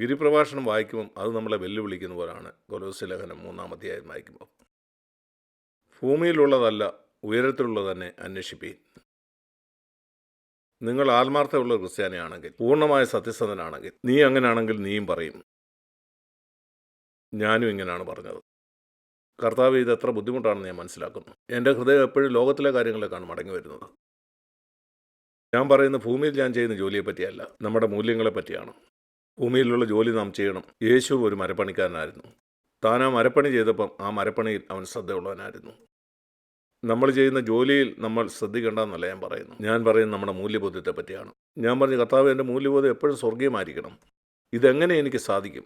ഗിരിപ്രഭാഷണം വായിക്കുമ്പം അത് നമ്മളെ വെല്ലുവിളിക്കുന്ന പോലാണ്. കൊലോസ് ലേഖനം മൂന്നാം വായിക്കുമ്പോൾ ഭൂമിയിലുള്ളതല്ല ഉയരത്തിലുള്ള തന്നെ അന്വേഷിപ്പീൻ. നിങ്ങൾ ആത്മാർത്ഥമുള്ള ക്രിസ്ത്യാനിയാണെങ്കിൽ പൂർണമായ സത്യസന്ധനാണെങ്കിൽ നീ അങ്ങനെയാണെങ്കിൽ നീയും പറയും. ഞാനും ഇങ്ങനെയാണ് പറഞ്ഞത്. കർത്താവ് ഇത് എത്ര ബുദ്ധിമുട്ടാണെന്ന് ഞാൻ മനസ്സിലാക്കുന്നു. എന്റെ ഹൃദയം എപ്പോഴും ലോകത്തിലെ കാര്യങ്ങളിലേക്കാണ് മടങ്ങി വരുന്നത് ഞാൻ പറയുന്ന ഭൂമിയിൽ ഞാൻ ചെയ്യുന്ന ജോലിയെ പറ്റിയല്ല നമ്മുടെ മൂല്യങ്ങളെ പറ്റിയാണ് ഭൂമിയിലുള്ള ജോലി നാം ചെയ്യണം. യേശു ഒരു മരപ്പണിക്കാരനായിരുന്നു. താൻ ആ മരപ്പണി ചെയ്തപ്പം ആ മരപ്പണിയിൽ അവൻ ശ്രദ്ധയുള്ളവനായിരുന്നു. നമ്മൾ ചെയ്യുന്ന ജോലിയിൽ നമ്മൾ ശ്രദ്ധിക്കേണ്ടെന്നല്ല ഞാൻ പറയുന്നു. ഞാൻ പറയുന്നത് നമ്മുടെ മൂല്യബോധത്തെ പറ്റിയാണ് ഞാൻ പറഞ്ഞ കർത്താവ് എന്റെ മൂല്യബോധം എപ്പോഴും സ്വർഗീയമായിരിക്കണം ഇതെങ്ങനെ എനിക്ക് സാധിക്കും?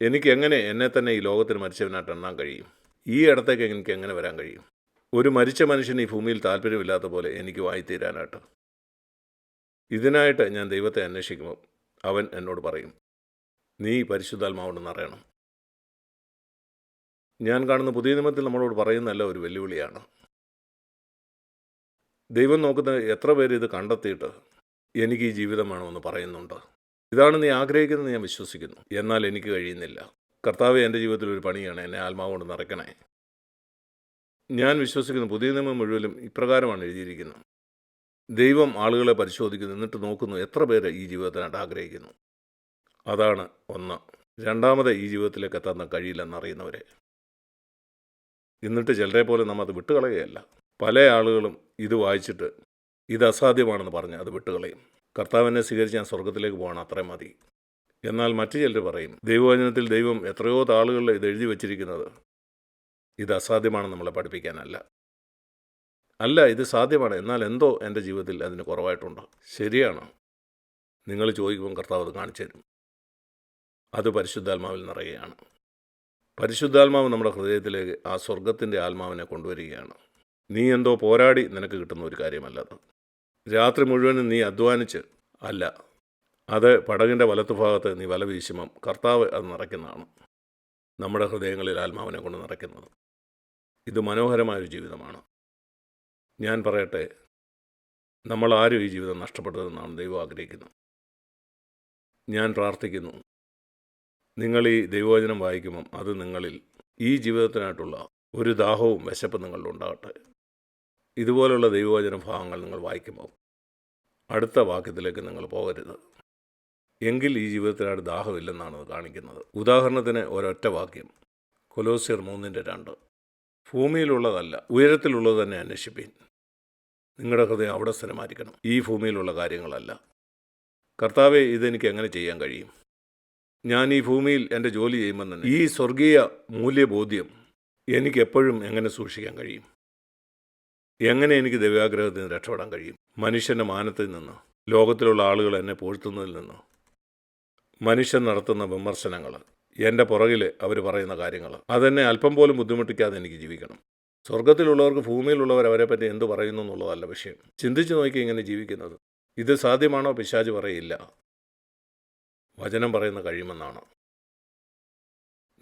എനിക്ക് എങ്ങനെ എന്നെ തന്നെ ഈ ലോകത്തിന് മരിച്ചവനായിട്ട് എണ്ണാൻ കഴിയും? ഈ ഇടത്തേക്ക് എനിക്ക് എങ്ങനെ വരാൻ കഴിയും? ഒരു മരിച്ച മനുഷ്യന് ഈ ഭൂമിയിൽ താല്പര്യമില്ലാത്ത പോലെ എനിക്ക് വായിത്തീരാനായിട്ട് ഇതിനായിട്ട് ഞാൻ ദൈവത്തെ അന്വേഷിക്കുമ്പോൾ അവൻ എന്നോട് പറയും നീ പരിശുദ്ധാത്മാവുണ്ടെന്ന് അറിയണം. ഞാൻ കാണുന്ന പുതിയ നിയമത്തിൽ നമ്മളോട് പറയുന്നതല്ല ഒരു വെല്ലുവിളിയാണ്. ദൈവം നോക്കുന്ന എത്ര പേര് ഇത് കണ്ടെത്തിയിട്ട് എനിക്ക് ഈ ജീവിതം വേണമെന്ന് പറയുന്നുണ്ട്. ഇതാണ് നീ ആഗ്രഹിക്കുന്നത് ഞാൻ വിശ്വസിക്കുന്നു. എന്നാൽ എനിക്ക് കഴിയുന്നില്ല. കർത്താവ് എന്റെ ജീവിതത്തിൽ ഒരു പണിയാണ് എന്നെ ആത്മാവ് കൊണ്ട് നിറയ്ക്കണേ. ഞാൻ വിശ്വസിക്കുന്ന പുതിയ നിയമം മുഴുവനും ഇപ്രകാരമാണ് എഴുതിയിരിക്കുന്നത്. ദൈവം ആളുകളെ പരിശോധിക്കുന്നു എന്നിട്ട് നോക്കുന്നു എത്ര പേര് ഈ ജീവിതത്തിനായിട്ട് ആഗ്രഹിക്കുന്നു. അതാണ് ഒന്ന്. രണ്ടാമത് ഈ ജീവിതത്തിലേക്ക് എത്താൻ കഴിയില്ലെന്നറിയുന്നവരെ എന്നിട്ട് ചിലരെ പോലെ നമ്മൾ അത് വിട്ടുകളയുകയല്ല. പല ആളുകളും ഇത് വായിച്ചിട്ട് ഇത് അസാധ്യമാണെന്ന് പറഞ്ഞ് അത് വിട്ടുകളയും. കർത്താവിനെ സ്വീകരിച്ച് ഞാൻ സ്വർഗത്തിലേക്ക് പോകണം അത്രയും മതി. എന്നാൽ മറ്റു ചിലർ പറയും ദൈവവചനത്തിൽ ദൈവം എത്രയോ താളുകളിൽ ഇത് എഴുതി വച്ചിരിക്കുന്നത്. ഇത് അസാധ്യമാണെന്ന് നമ്മളെ പഠിപ്പിക്കാനല്ല. അല്ല ഇത് സാധ്യമാണ്. എന്നാൽ എന്തോ എന്റെ ജീവിതത്തിൽ അതിന് കുറവായിട്ടുണ്ട്. ശരിയാണ്. നിങ്ങൾ ചോദിക്കുമ്പോൾ കർത്താവ് അത് കാണിച്ചു തരും. അത് പരിശുദ്ധാത്മാവിൽ നിറയുകയാണ്. പരിശുദ്ധാത്മാവ് നമ്മുടെ ഹൃദയത്തിലേക്ക് ആ സ്വർഗത്തിന്റെ ആത്മാവിനെ കൊണ്ടുവരികയാണ്. നീ എന്തോ പോരാടി നിനക്ക് കിട്ടുന്ന ഒരു കാര്യമല്ലത് രാത്രി മുഴുവനും നീ അധ്വാനിച്ച് അല്ല അത് പടകിന്റെ വലത്തുഭാഗത്ത് നീ വല വീശുമ്പം കർത്താവ് അത് നിറയ്ക്കുന്നതാണ്. നമ്മുടെ ഹൃദയങ്ങളിൽ ആത്മാവിനെ കൊണ്ട് നിറയ്ക്കുന്നത്. ഇത് മനോഹരമായൊരു ജീവിതമാണ്. ഞാൻ പറയട്ടെ നമ്മൾ ആരും ഈ ജീവിതം നഷ്ടപ്പെട്ടതെന്നാണ് ദൈവം ആഗ്രഹിക്കുന്നത്. ഞാൻ പ്രാർത്ഥിക്കുന്നു നിങ്ങൾ ഈ ദൈവവചനം വായിക്കുമ്പം അത് നിങ്ങളിൽ ഈ ജീവിതത്തിനായിട്ടുള്ള ഒരു ദാഹവും വിശപ്പും നിങ്ങളിൽ ഉണ്ടാകട്ടെ. ഇതുപോലുള്ള ദൈവവചന ഭാഗങ്ങൾ നിങ്ങൾ വായിക്കുമ്പോൾ അടുത്ത വാക്യത്തിലേക്ക് നിങ്ങൾ പോകരുത്. എങ്കിൽ ഈ ജീവിതത്തിനായിട്ട് ദാഹമില്ലെന്നാണ് അത് കാണിക്കുന്നത്. ഉദാഹരണത്തിന് ഒരൊറ്റ വാക്യം കൊലോസിയർ മൂന്നിന്റെ രണ്ട്. ഭൂമിയിലുള്ളതല്ല ഉയരത്തിലുള്ളത് തന്നെ അന്വേഷിപ്പീൻ. നിങ്ങളുടെ ഹൃദയം അവിടെ സ്ഥലമായിരിക്കണം ഈ ഭൂമിയിലുള്ള കാര്യങ്ങളല്ല. കർത്താവെ ഇതെനിക്ക് എങ്ങനെ ചെയ്യാൻ കഴിയും? ഞാൻ ഈ ഭൂമിയിൽ എന്റെ ജോലി ചെയ്യുമ്പോൾ തന്നെ ഈ സ്വർഗീയ മൂല്യബോധ്യം എനിക്ക് എപ്പോഴും എങ്ങനെ സൂക്ഷിക്കാൻ കഴിയും? എങ്ങനെ എനിക്ക് ദൈവാഗ്രഹത്തിൽ നിന്ന് രക്ഷപ്പെടാൻ കഴിയും? മനുഷ്യന്റെ മാനത്തിൽ നിന്നോ ലോകത്തിലുള്ള ആളുകൾ എന്നെ പോഴ്ത്തുന്നതിൽ നിന്നോ മനുഷ്യൻ നടത്തുന്ന വിമർശനങ്ങൾ എന്റെ പുറകിൽ അവർ പറയുന്ന കാര്യങ്ങൾ അതെന്നെ അല്പം പോലും ബുദ്ധിമുട്ടിക്കാതെ എനിക്ക് ജീവിക്കണം. സ്വർഗത്തിലുള്ളവർക്ക് ഭൂമിയിലുള്ളവർ അവരെ പറ്റി എന്ത് പറയുന്നു എന്നുള്ളതല്ല വിഷയം. ചിന്തിച്ചു നോക്കി ഇങ്ങനെ ജീവിക്കുന്നത്. ഇത് സാധ്യമാണോ? പിശാജ് പറയില്ല. വചനം പറയുന്ന കഴിയുമെന്നാണ്.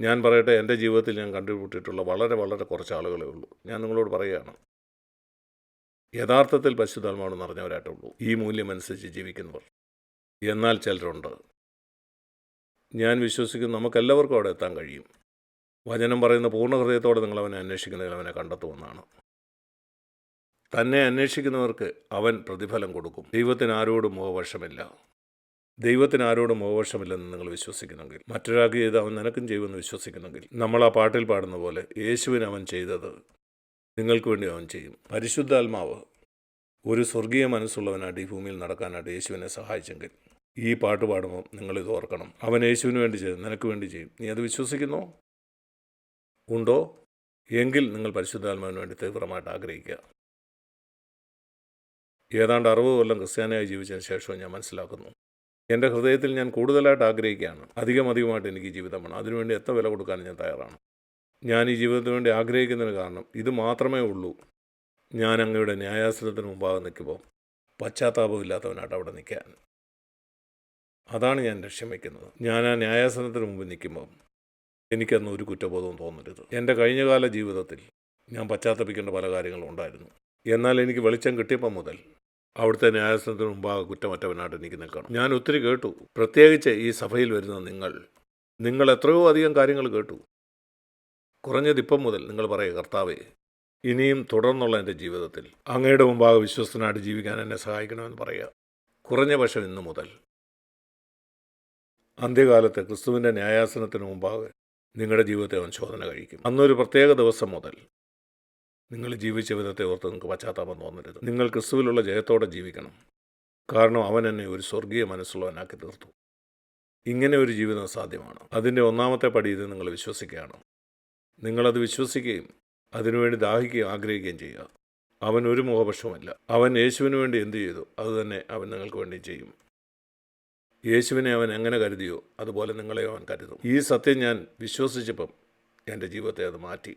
ഞാൻ പറയട്ടെ എന്റെ ജീവിതത്തിൽ ഞാൻ കണ്ടുപിട്ടിട്ടുള്ള വളരെ വളരെ കുറച്ച് ആളുകളേ ഉള്ളൂ. ഞാൻ നിങ്ങളോട് പറയുകയാണ്. യഥാർത്ഥത്തിൽ പരിശുദ്ധാത്മാവ് നിറഞ്ഞവരായിട്ടുള്ളൂ ഈ മൂല്യമനുസരിച്ച് ജീവിക്കുന്നവർ. എന്നാൽ ചിലരുണ്ട്. ഞാൻ വിശ്വസിക്കുന്നു നമുക്കെല്ലാവർക്കും അവിടെ എത്താൻ കഴിയും. വചനം പറയുന്ന പൂർണ ഹൃദയത്തോടെ നിങ്ങൾ അവനെ അന്വേഷിക്കുന്നതിൽ അവനെ കണ്ടെത്തുമെന്നാണ്. തന്നെ അന്വേഷിക്കുന്നവർക്ക് അവൻ പ്രതിഫലം കൊടുക്കും. ദൈവത്തിന് ആരോടും മോഹവശമില്ല. ദൈവത്തിന് ആരോടും മോഹവശമില്ലെന്ന് നിങ്ങൾ വിശ്വസിക്കുന്നെങ്കിൽ മറ്റൊരാൾക്ക് ചെയ്ത് അവൻ നിനക്കും ചെയ്യുമെന്ന് വിശ്വസിക്കുന്നെങ്കിൽ നമ്മൾ ആ പാട്ടിൽ പാടുന്ന പോലെ യേശുവിന് അവൻ ചെയ്തത് നിങ്ങൾക്ക് വേണ്ടി അവൻ ചെയ്യും. പരിശുദ്ധാത്മാവ് ഒരു സ്വർഗീയ മനസ്സുള്ളവനായിട്ട് ഈ ഭൂമിയിൽ നടക്കാനായിട്ട് യേശുവിനെ സഹായിച്ചെങ്കിൽ ഈ പാട്ട് പാടുമ്പോൾ നിങ്ങളിത് ഓർക്കണം. അവൻ യേശുവിന് വേണ്ടി ചെയ്യും നിനക്ക് വേണ്ടി ചെയ്യും. നീ അത് വിശ്വസിക്കുന്നോ? ഉണ്ടോ? എങ്കിൽ നിങ്ങൾ പരിശുദ്ധാത്മാവിന് വേണ്ടി തീവ്രമായിട്ട് ആഗ്രഹിക്കുക. ഏതാണ്ട് അറുപത് കൊല്ലം ക്രിസ്ത്യാനിയായി ജീവിച്ചതിന് ശേഷവും ഞാൻ മനസ്സിലാക്കുന്നു. എന്റെ ഹൃദയത്തിൽ ഞാൻ കൂടുതലായിട്ട് ആഗ്രഹിക്കുകയാണ്. അധികം അധികമായിട്ട് എനിക്ക് ജീവിതം വേണം. അതിനുവേണ്ടി എത്ര വില കൊടുക്കാനും ഞാൻ തയ്യാറാണ്. ഞാൻ ഈ ജീവിതത്തിന് വേണ്ടി ആഗ്രഹിക്കുന്നതിന് കാരണം ഇത് മാത്രമേ ഉള്ളൂ. ഞാൻ അങ്ങയുടെ ന്യായാസനത്തിന് മുമ്പാകെ നിൽക്കുമ്പോൾ പശ്ചാത്താപമില്ലാത്തവനായിട്ട് അവിടെ നിൽക്കാൻ. അതാണ് ഞാൻ ലക്ഷ്യം വയ്ക്കുന്നത് ഞാൻ ആ ന്യായാസനത്തിന് മുമ്പ് നിൽക്കുമ്പോൾ എനിക്കന്ന് ഒരു കുറ്റബോധവും തോന്നരുത്. എന്റെ കഴിഞ്ഞകാല ജീവിതത്തിൽ ഞാൻ പശ്ചാത്തപിക്കേണ്ട പല കാര്യങ്ങളും ഉണ്ടായിരുന്നു. എന്നാൽ എനിക്ക് വെളിച്ചം കിട്ടിയപ്പോൾ മുതൽ അവിടുത്തെ ന്യായാസനത്തിന് മുമ്പാകെ കുറ്റമറ്റവനായിട്ട് എനിക്ക് നിൽക്കണം. ഞാൻ ഒത്തിരി കേട്ടു. പ്രത്യേകിച്ച് ഈ സഭയിൽ വരുന്ന നിങ്ങൾ നിങ്ങൾ എത്രയോ അധികം കാര്യങ്ങൾ കേട്ടു. കുറഞ്ഞത് ഇപ്പം മുതൽ നിങ്ങൾ പറയുക കർത്താവേ ഇനിയും തുടർന്നുള്ള എന്റെ ജീവിതത്തിൽ അങ്ങയുടെ മുമ്പാകെ വിശ്വസ്തനായിട്ട് ജീവിക്കാൻ എന്നെ സഹായിക്കണമെന്ന് പറയുക. കുറഞ്ഞ പക്ഷം ഇന്നു മുതൽ അന്ത്യകാലത്ത് ക്രിസ്തുവിന്റെ ന്യായാസനത്തിന് മുമ്പാകെ നിങ്ങളുടെ ജീവിതത്തെ അവൻ ശോധന കഴിക്കും. അന്നൊരു പ്രത്യേക ദിവസം മുതൽ നിങ്ങൾ ജീവിച്ച വിധത്തെ ഓർത്ത് നിങ്ങൾക്ക് പശ്ചാത്താപം തോന്നരുത്. നിങ്ങൾ ക്രിസ്തുവിലുള്ള ജയത്തോടെ ജീവിക്കണം. കാരണം അവൻ എന്നെ ഒരു സ്വർഗീയ മനസ്സുള്ളവനാക്കി തീർത്തു. ഇങ്ങനെ ഒരു ജീവിതം സാധ്യമാണ്. അതിന്റെ ഒന്നാമത്തെ പടി ഇത് നിങ്ങൾ വിശ്വസിക്കുകയാണ്. നിങ്ങളത് വിശ്വസിക്കുകയും അതിനുവേണ്ടി ദാഹിക്കുകയും ആഗ്രഹിക്കുകയും ചെയ്യുക. അവൻ ഒരു മുഖപക്ഷവുമല്ല. അവൻ യേശുവിന് വേണ്ടി എന്തു ചെയ്തു? അതുതന്നെ അവൻ നിങ്ങൾക്ക് വേണ്ടി ചെയ്യും. യേശുവിനെ അവൻ എങ്ങനെ കരുതിയോ അതുപോലെ നിങ്ങളെ അവൻ കരുതും. ഈ സത്യം ഞാൻ വിശ്വസിച്ചപ്പം എന്റെ ജീവിതത്തെ അത് മാറ്റി.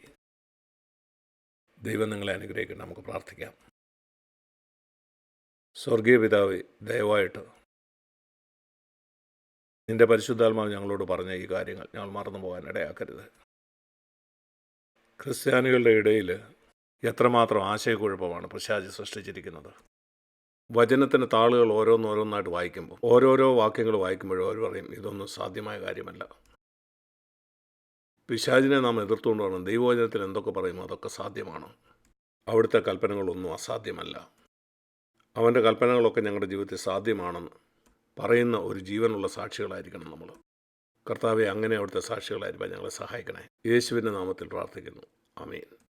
ദൈവം നിങ്ങളെ അനുഗ്രഹിക്കണം നമുക്ക് പ്രാർത്ഥിക്കാം. സ്വർഗീയ പിതാവേ ദയവായിട്ട് നിന്റെ പരിശുദ്ധാത്മാവ് ഞങ്ങളോട് പറഞ്ഞ ഈ കാര്യങ്ങൾ ഞങ്ങൾ മറന്നു പോകാൻ ഇടയാക്കരുത്. ക്രിസ്ത്യാനികളുടെ ഇടയിൽ എത്രമാത്രം ആശയക്കുഴപ്പമാണ് പ്രശാജി സൃഷ്ടിച്ചിരിക്കുന്നത്. വചനത്തിന്റെ താളുകൾ ഓരോന്നോരോന്നായിട്ട് വായിക്കുമ്പോൾ ഓരോരോ വാക്യങ്ങൾ വായിക്കുമ്പോഴും അവർ പറയും ഇതൊന്നും സാധ്യമായ കാര്യമല്ല. പിശാചിനെ നാം എതിർത്തുകൊണ്ട് വേണം ദൈവവചനത്തിൽ എന്തൊക്കെ പറയുന്നു അതൊക്കെ സാധ്യമാണ്? അവിടുത്തെ കൽപ്പനകളൊന്നും അസാധ്യമല്ല. അവന്റെ കൽപ്പനകളൊക്കെ ഞങ്ങളുടെ ജീവിതത്തിൽ സാധ്യമാണെന്ന് പറയുന്ന ഒരു ജീവനുള്ള സാക്ഷികളായിരിക്കണം നമ്മൾ. കർത്താവെ അങ്ങനെ അവിടുത്തെ സാക്ഷികളായിരിക്കാൻ ഞങ്ങളെ സഹായിക്കണേ. യേശുവിന്റെ നാമത്തിൽ പ്രാർത്ഥിക്കുന്നു. അമീൻ